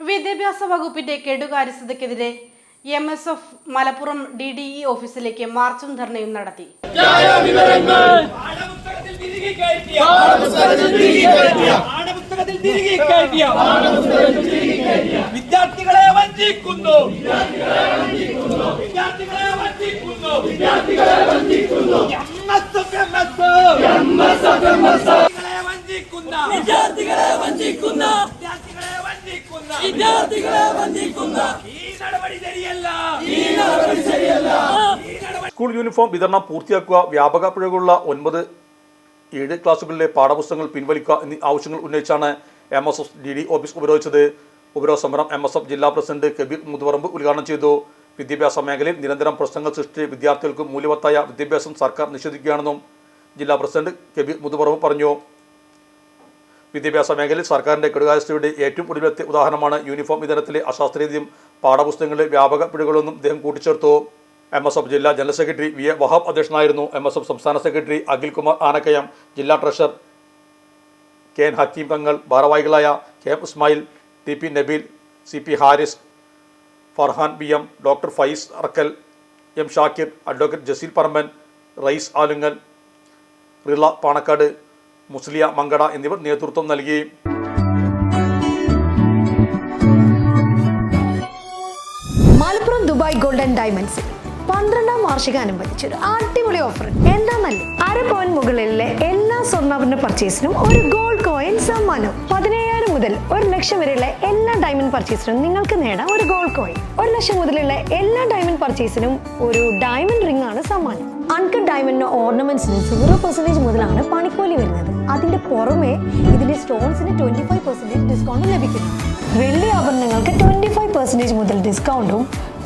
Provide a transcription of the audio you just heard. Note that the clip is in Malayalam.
വിദ്യാഭ്യാസ വകുപ്പിന്റെ കെടുകാര്യസ്ഥതയ്ക്കെതിരെ M S F Malappuram D D E ഓഫീസിലേക്ക് മാർച്ചും ധർണയും നടത്തി. വിദ്യാർത്ഥികളെ വഞ്ചിക്കുന്നു. വിദ്യാർത്ഥികളെ വഞ്ചിക്കുന്നു. വിദ്യാർത്ഥികളെ വഞ്ചിക്കുന്നു. വിദ്യാർത്ഥികളെ വഞ്ചിക്കുന്ന. സ്കൂൾ യൂണിഫോം വിതരണം പൂർത്തിയാക്കുക വ്യാപക പിഴകളുള്ള ഒൻപത് ഏഴ് ക്ലാസുകളിലെ പാഠപുസ്തകങ്ങൾ പിൻവലിക്കുക എന്നീ ആവശ്യങ്ങൾ ഉന്നയിച്ചാണ് M S F D D office ഉപരോധിച്ചത്. ഉപരോധ സമരം എം എസ് എഫ് ജില്ലാ പ്രസിഡന്റ് കബീർ മുതുവറമ്പ് ഉദ്ഘാടനം ചെയ്തു. വിദ്യാഭ്യാസ മേഖലയിൽ നിരന്തരം പ്രശ്നങ്ങൾ സൃഷ്ടിച്ച് വിദ്യാർത്ഥികൾക്ക് മൂല്യവത്തായ വിദ്യാഭ്യാസം സർക്കാർ നിഷേധിക്കുകയാണെന്നും ജില്ലാ പ്രസിഡന്റ് കബീർ മുതുവറമ്പ് പറഞ്ഞു. വിദ്യാഭ്യാസ മേഖലയിൽ സർക്കാരിന്റെ കെടുകാര്യസ്ഥയുടെ ഏറ്റവും ഒടുവിലത്തെ ഉദാഹരണമാണ് യൂണിഫോം വിതരണത്തിലെ അശാസ്ത്രീയതയും പാഠപുസ്തകങ്ങളിലെ വ്യാപക പിഴകളൊന്നും അദ്ദേഹം കൂട്ടിച്ചേർത്തു. എം എസ് എഫ് ജില്ലാ general secretary V A Wahab അധ്യക്ഷനായിരുന്നു. എം എസ് എഫ് സംസ്ഥാന സെക്രട്ടറി അഖിൽ കുമാർ ആനക്കയം ജില്ലാ treasurer K N Hakeem Thangal ഭാരവാഹികളായ K M Ismail T P Nabeel C P Haris Farhan B M doctor Faiz Arakkal M Shakir advocate Jaseel Paramban Rais Alungal Rila Panakkad Musliya Mankada എന്നിവർ നേതൃത്വം നൽകി. മലപ്പുറം ദുബായ് ഗോൾഡൻ ഡയമണ്ട്സ് പന്ത്രണ്ടാം വാർഷികാനുബന്ധിച്ച് ഒരു അടിപൊളി ഓഫർ എന്താന്നല്ലേ അര പോയിന്റ് മുകളിലെ എല്ലാ സ്വർണാഭരണ പർച്ചേസിനും ഒരു ഗോൾഡ് കോയിൻ സമ്മാനം. പതിനയ്യായിരം മുതൽ ഒരു ലക്ഷം വരെയുള്ള എല്ലാ ഡയമണ്ട് പർച്ചേസിനും നിങ്ങൾക്ക് നേടാം ഒരു ഗോൾഡ് കോയിൻ ഒരു ലക്ഷം മുതലുള്ള എല്ലാ ഡയമണ്ട് പർച്ചേസിനും ഒരു ഡയമണ്ട് റിംഗ് ആണ് സമ്മാനം. അൺകട്ട് ഡയമണ്ട് ഓർണമെന്റ്സിന് സീറോ പെർസെന്റേജ് മുതലാണ് പണിക്കൂലി വരുന്നത്. അതിന്റെ പുറമെ ഇതിന്റെ സ്റ്റോൺസിന് ട്വന്റി ഫൈവ് പെർസെന്റേജ് ഡിസ്കൗണ്ട് ലഭിക്കുന്നു. വെള്ളി ആഭരണങ്ങൾക്ക് ട്വന്റി ഫൈവ് പെർസെന്റേജ് മുതൽ ഡിസ്കൗണ്ടും